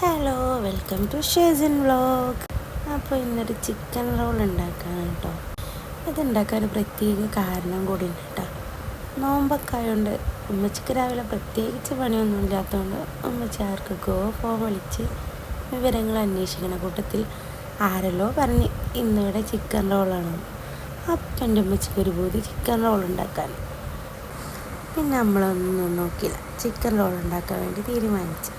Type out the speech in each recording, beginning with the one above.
Hello welcome to Shezin vlog അപ്പോൾ ഇന്നൊരു chicken roll ഉണ്ടാക്കാൻ കേട്ടോ ഇതുണ്ടാക്കാൻ പ്രത്യേക കാരണം കൂടി ഉണ്ട് കേട്ടോ നോമ്പൊക്കെ ആയതുകൊണ്ട് ഉമ്മച്ചിക്ക് രാവിലെ പ്രത്യേകിച്ച് പണിയൊന്നും ഇല്ലാത്തതുകൊണ്ട് ഉമ്മച്ചി ആർക്കൊക്കെ ഫോൺ വിളിച്ച് വിവരങ്ങൾ അന്വേഷിക്കുന്ന കൂട്ടത്തിൽ ആരല്ലോ പറഞ്ഞ് ഇന്നിവിടെ ചിക്കൻ റോളാണ് അപ്പം എന്റെ ഉമ്മച്ചിക്ക് ഒരു പൂതി ചിക്കൻ റോൾ ഉണ്ടാക്കാൻ. പിന്നെ നമ്മളൊന്നും നോക്കിയില്ല. ചിക്കൻ റോൾ ഉണ്ടാക്കാൻ വേണ്ടി തീരുമാനിച്ചു.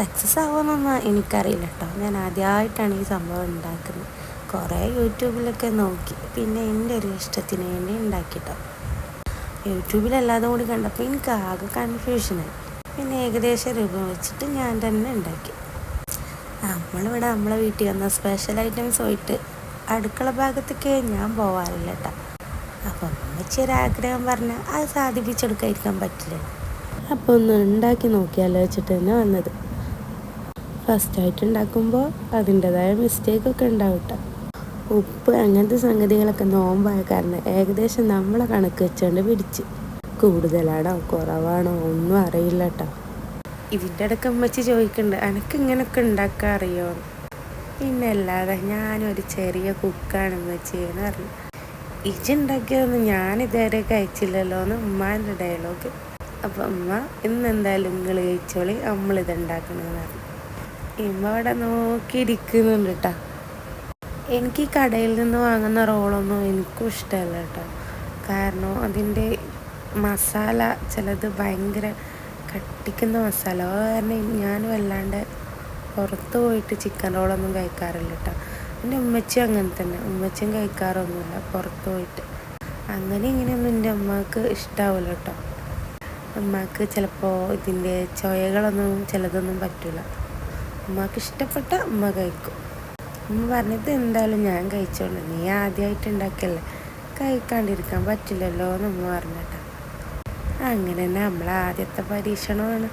സക്സസ് ആവുമെന്നൊന്നും എനിക്കറിയില്ല കേട്ടോ. ഞാൻ ആദ്യമായിട്ടാണ് ഈ സംഭവം ഉണ്ടാക്കുന്നത്. കുറേ യൂട്യൂബിലൊക്കെ നോക്കി. പിന്നെ എന്റെ ഒരു ഇഷ്ടത്തിന് വേണ്ടി ഉണ്ടാക്കിട്ടോ. യൂട്യൂബിലല്ലാതെ കൂടി കണ്ടപ്പോൾ എനിക്ക് ആകെ കൺഫ്യൂഷനായി പിന്നെ ഏകദേശം രൂപം വെച്ചിട്ട് ഞാൻ തന്നെ ഉണ്ടാക്കി. നമ്മളിവിടെ നമ്മളെ വീട്ടിൽ വന്ന സ്പെഷ്യൽ ഐറ്റംസ് പോയിട്ട് അടുക്കള ഭാഗത്തേക്ക് ഞാൻ പോവാറില്ല കേട്ടോ. അപ്പം അമ്മച്ചൊരാഗ്രഹം പറഞ്ഞാൽ അത് സാധിപ്പിച്ചെടുക്കാതിരിക്കാൻ പറ്റില്ല. അപ്പോൾ ഒന്ന് ഉണ്ടാക്കി നോക്കിയാലോ വെച്ചിട്ട് തന്നെ വന്നത്? ഫസ്റ്റായിട്ട് ഉണ്ടാക്കുമ്പോൾ അതിന്റെതായ മിസ്റ്റേക്കൊക്കെ ഉണ്ടാവും ഉപ്പ് അങ്ങനത്തെ സംഗതികളൊക്കെ നോമ്പായ കാരണം ഏകദേശം നമ്മളെ കണക്ക് വെച്ചുകൊണ്ട് പിടിച്ച്. കൂടുതലാണോ കുറവാണോ ഒന്നും അറിയില്ല കേട്ടോ ഇതിന്റെ ഇടയ്ക്ക് അമ്മച്ചി ചോദിക്കുന്നുണ്ട് എനിക്ക് ഇങ്ങനെയൊക്കെ ഉണ്ടാക്കാൻ അറിയോ? പിന്നെ അല്ലാതെ ഞാനൊരു ചെറിയ കുക്കാണ് അമ്മച്ചിയെന്ന് പറഞ്ഞു. ഇജുണ്ടാക്കിയതൊന്നും ഞാൻ ഇതുവരെ കഴിച്ചില്ലല്ലോ എന്ന് ഉമ്മാന്റെ ഡയലോഗ് അപ്പം അമ്മ ഇന്ന് എന്തായാലും നിങ്ങൾ കഴിച്ചോളി നമ്മളിത് ഉണ്ടാക്കണമെന്ന് പറഞ്ഞു. ഇമ്മ അവിടെ നോക്കിയിരിക്കുന്നുണ്ട് കേട്ടോ എനിക്ക് കടയിൽ നിന്ന് വാങ്ങുന്ന റോളൊന്നും എനിക്കും ഇഷ്ടമല്ല കേട്ടോ കാരണം അതിന്റെ മസാല ചിലത് ഭയങ്കര കട്ടിക്കുന്ന മസാല. കാരണം ഞാൻ വല്ലാണ്ട് പുറത്ത് പോയിട്ട് ചിക്കൻ റോളൊന്നും കഴിക്കാറില്ല കേട്ടോ എന്റെ ഉമ്മച്ചി അങ്ങനെ തന്നെ. ഉമ്മച്ചിയും കഴിക്കാറൊന്നുമില്ല. പുറത്ത് പോയിട്ട്. അങ്ങനെ ഇങ്ങനെയൊന്നും എന്റെ അമ്മയ്ക്ക് ഇഷ്ടാവില്ല കേട്ടോ അമ്മയ്ക്ക് ചിലപ്പോൾ ഇതിന്റെ ചൊയകളൊന്നും ചിലതൊന്നും പറ്റില്ല ഉമ്മക്ക് ഇഷ്ടപ്പെട്ട ഉമ്മ കഴിക്കും. ഉമ്മ പറഞ്ഞത് എന്തായാലും ഞാൻ കഴിച്ചോണ്ട് നീ ആദ്യമായിട്ട് ഉണ്ടാക്കിയല്ലേ? കഴിക്കാണ്ടിരിക്കാൻ പറ്റില്ലല്ലോ എന്ന് ഉമ്മ പറഞ്ഞിട്ട. അങ്ങനെ തന്നെ നമ്മളെ ആദ്യത്തെ പരീക്ഷണമാണ്.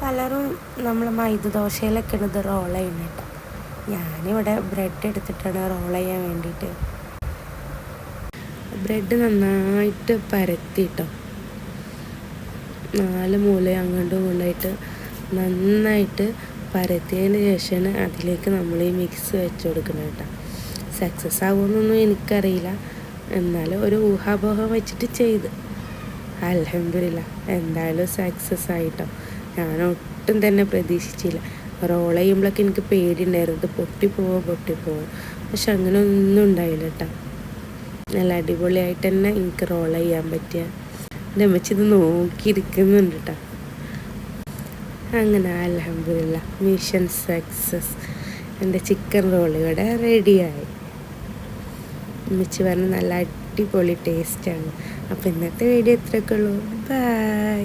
പലരും നമ്മൾ മൈദ ദോശയിലൊക്കെ ഇത് റോൾ ചെയ്യുന്നത് ഞാനിവിടെ ബ്രെഡ് എടുത്തിട്ടാണ് റോൾ ചെയ്യാൻ വേണ്ടിയിട്ട്. ബ്രെഡ് നന്നായിട്ട് പരത്തിട്ടോ നാല് മൂല അങ്ങോട്ടും ഇങ്ങോട്ടായിട്ട് നന്നായിട്ട് പരത്തിയതിന് ശേഷമാണ് അതിലേക്ക് നമ്മൾ ഈ മിക്സ് വെച്ച് കൊടുക്കുന്നത് കേട്ടോ. സക്സസ് ആകുമെന്നൊന്നും എനിക്കറിയില്ല. എന്നാലും ഒരു ഊഹാപോഹം വെച്ചിട്ട് ചെയ്ത്. അലഹമില്ല എന്തായാലും സക്സസ് ആയിട്ടോ. ഞാൻ ഒട്ടും തന്നെ പ്രതീക്ഷിച്ചില്ല. റോൾ ചെയ്യുമ്പോഴൊക്കെ എനിക്ക് പേടിയുണ്ടായിരുന്നു. പൊട്ടിപ്പോവോ പൊട്ടിപ്പോവോ. പക്ഷെ അങ്ങനെ ഒന്നും ഉണ്ടായില്ല കേട്ടോ. നല്ല അടിപൊളിയായിട്ട് തന്നെ എനിക്ക് റോൾ ചെയ്യാൻ പറ്റിയ. എന്റെ ഇത് നോക്കിയിരിക്കുന്നുണ്ട് കേട്ടോ. അങ്ങനെ അലഹമില്ല മിഷൻ സക്സസ് എന്റെ ചിക്കൻ റോൾ ഇവിടെ റെഡിയായി മിച്ച് പറഞ്ഞ് നല്ല അടിപൊളി ടേസ്റ്റാണ് അപ്പോൾ ഇന്നത്തെ വീഡിയോ ഇത്രയൊക്കെ ഉള്ളൂ. ബൈ